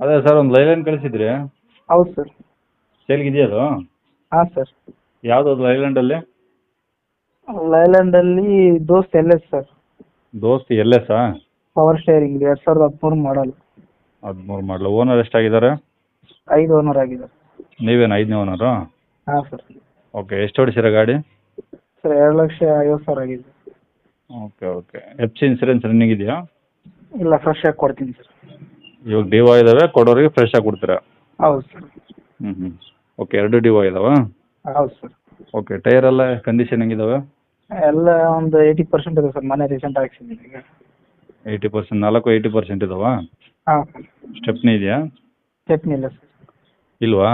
ಅದೇ ಸರ್ ಒಂದು ಲೈಲೈನ್ ಕಳಿಸಿದ್ರಿ? ಹೌದು ಸರ್. ಸೇಲ್ಗೆ ಇದೆಯಾ ಅದು? ಹಾಂ ಸರ್. ಯಾವ್ದು ಲೈಲ್ಯಾಂಡಲ್ಲಿ ಲೈಲ್ಯಾಂಡಲ್ಲಿ Dost L S sir. Dost L ಆ? ಪವರ್ ಸ್ಟೇರಿಂಗ್ ಎರಡು ಸಾವಿರದ ಹದಿಮೂರು ಮಾಡಲ್. ಹದಿಮೂರು ಮಾಡಲ್. ಓನರ್ ಎಷ್ಟಾಗಿದ್ದಾರೆ? ಐದು ಓನರ್ ಆಗಿದ್ದಾರೆ. ನೀವೇನು ಐದನೇ ಓನರು? ಹಾಂ ಸರ್. ಓಕೆ ಎಷ್ಟು ಹೊಡಿಸಿರ ಗಾಡಿ? ಸರ್ ಎರಡು ಲಕ್ಷ ಐವತ್ತು ಸಾವಿರ ಆಗಿದೆ. Okay okay. F C insurance running ಇದೆಯಾ? ಇಲ್ಲ ಫ್ರೆಶ್ ಆಗಿ ಕೊಡ್ತೀನಿ ಸರ್. ಇವಾಗ ಡಿವೋ ಇದಾವೆ ಕೊಡೋರಿಗೆ ಫ್ರೆಶ್ ಆಗಿ ಕೊಡ್ತೀರಾ? ಹೌದು ಸರ್. ಹ್ಞೂ ಹ್ಞೂ ಓಕೆ ಎರಡು ಡಿವೋ ಇದಾವಾ? ಹೌದು ಸರ್. ಓಕೆ ಟೈರ್ ಎಲ್ಲ ಕಂಡೀಷನ್ ಹೆಂಗಿದಾವೆ? ಎಲ್ಲ ಒಂದು ಏಯ್ಟಿ ಪರ್ಸೆಂಟ್ ಇದೆ ಸರ್ ಮನೆ ರೀಸೆಂಟ್ ಹಾಕ್ಸಿದ್ದೀನಿ ಈಗ. ಏಯ್ಟಿ ಪರ್ಸೆಂಟ್ ನಾಲ್ಕು ಏಯ್ಟಿ ಪರ್ಸೆಂಟ್ ಇದಾವಾ? ಹಾಂ. ಸ್ಟೆಪ್ನಿ ಇದೆಯಾ? ಸ್ಟೆಪ್ನಿ ಇಲ್ಲ ಸರ್. ಇಲ್ವಾ?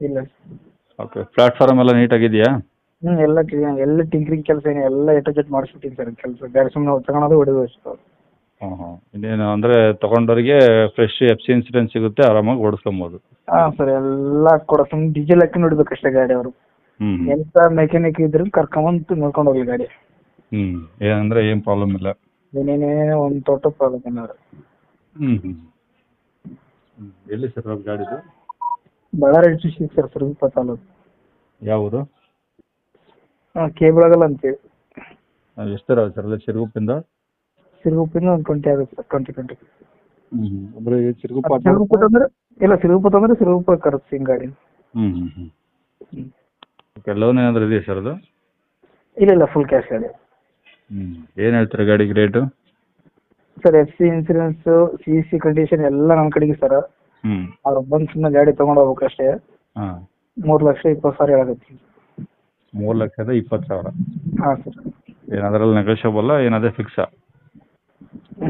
ಇಲ್ಲ ಸರ್. ಓಕೆ ಪ್ಲಾಟ್ಫಾರ್ಮ್ ಎಲ್ಲ ನೀಟಾಗಿದೆಯಾ ಹ್ಞೂ ಎಲ್ಲ ಕ್ಲೀನ್ ಎಲ್ಲ ಟಿಂಕ್ರಿಂಗ್ ಕೆಲಸ ಏನು ಎಲ್ಲ ಎಟು ಜೆಟ್ ಮಾಡಿಸ್ಬಿಟ್ಟಿನಿ ಸರ್ ಕೆಲಸ. ಬೇರೆ ಸುಮ್ಮನೆ ತಗೊಳೋದು ಹೊಡೆದು ಅಷ್ಟು. ಹಾಂ ಹಾಂ. ಇನ್ನೇನು ಅಂದರೆ ತೊಗೊಂಡವ್ರಿಗೆ ಫ್ರೆಶ್ ಎಫ್ಸಿ ಇನ್ಸೂರೆನ್ಸ್ ಸಿಗುತ್ತೆ ಆರಾಮಾಗಿ ಓಡಿಸ್ಕೊಬೋದು. ಹಾ ಸರ್ ಎಲ್ಲ ಕೊಡ ಸುಮ್ಮನೆ ಡೀಸೆಲ್ ಹಾಕಿ ನೋಡ್ಬೇಕಷ್ಟೇ ಗಾಡಿ ಅವರು. ಹ್ಞೂ ಎಂತ ಮೆಕ್ಯಾನಿಕ್ ಇದ್ರು ಕರ್ಕೊಂಬಂದು ನೋಡ್ಕೊಂಡು ಹೋಗ್ಲಿ ಗಾಡಿ. ಹ್ಮ್ ಏನಂದರೆ ಏನು ಪ್ರಾಬ್ಲಮ್ ಇಲ್ಲ. ಏನೇನೇನೇ ಒಂದು ತೋಟ ಪ್ರಾಬ್ಲಮ್ ಏನಾದ್ರು ಹ್ಞೂ ಹ್ಞೂ ಎಲ್ಲಿ ಸರ್ ಗಾಡಿದು ಬಳ್ಳಾರಿ ಡಿಸ್ಟ್ರಿಕ್ಟ್ ಸರ್ ಸುರಗುಪ್ಪ ತಾಲೂಕು. ಯಾವುದು ಹಾಂ ಕೇಬಳಗಲ್ ಅಂತೇಳಿ. ಎಷ್ಟು ಸರ್ ಅಲ್ಲಿ ಸಿರುಗುಪ್ಪಿಂದ ಸಿರುಗುಪ್ಪಿಂದ ಒಂದು ಟ್ವೆಂಟಿ ಆಗುತ್ತೆ ಸರ್ ಟ್ವೆಂಟಿ ಟ್ವೆಂಟಿ ಹ್ಞೂ ಅಂದರೆ ಸಿರುಗುಪ್ಪ ಸಿರುಗುಪ್ಪ ಅಂದ್ರೆ ಇಲ್ಲ ಸಿರುಗುಪ್ಪ ಅಂದ್ರೆ ಸಿರುಗುಪ್ಪ ಕರೆಸ್ತೀನಿ ಗಾಡಿ ಹ್ಮ್ ಹ್ಮ್ ಹ್ಮ್. ಓಕೆ ಲೋನ್ ಏನಾದರೂ ಇದೆಯಾ ಸರ್ ಅದು? ಇಲ್ಲ ಇಲ್ಲ ಫುಲ್ ಕ್ಯಾಶ್ ಗಾಡಿ. ಹ್ಞೂ ಏನು ಹೇಳ್ತೀರಾ ಗಾಡಿಗೆ rate sir F C insurance C C condition ಎಲ್ಲ ನನ್ನ ಕಡೆಗೆ ಸರ್ ಹ್ಞೂ ಬಂದ್ ಬಂದು ಸುಮ್ಮನೆ ಗಾಡಿ ತಗೊಂಡ್ ಹೋಗ್ಬೇಕಷ್ಟೇ ಹಾಂ. ಮೂರು ಲಕ್ಷ ಇಪ್ಪತ್ತು ಸಾವಿರ ಹೇಳಕತ್ತೀನಿ ಮೂರ್ ಲಕ್ಷದ ಇಪ್ಪತ್ತು ಸಾವಿರ. ಹಾ ಸರ್ ಏನಾದ್ರಲ್ಲಿ ನೆಗೋಷಿಯಬಲ್ಲ ಏನದೇ ಫಿಕ್ಸಾ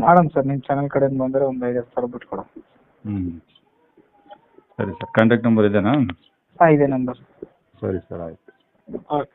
ಮಾಡೋಣ ಸರ್ ನಿಮ್ಮ ಚಾನಲ್ ಕಡೆಯಿಂದ ಬಂದರೆ ಒಂದು ಐದು ಸಾವಿರ ಬಿಟ್ಟು ಕೊಡೋಣ ಹ್ಞೂ ಸರಿ ಸರ್ ಕಾಂಟ್ಯಾಕ್ಟ್ ನಂಬರ್ ಇದೆನಾ? ಹಾಂ ಇದೆ ನಂಬರ್. ಸರಿ ಸರ್ ಆಯಿತು. ಓಕೆ.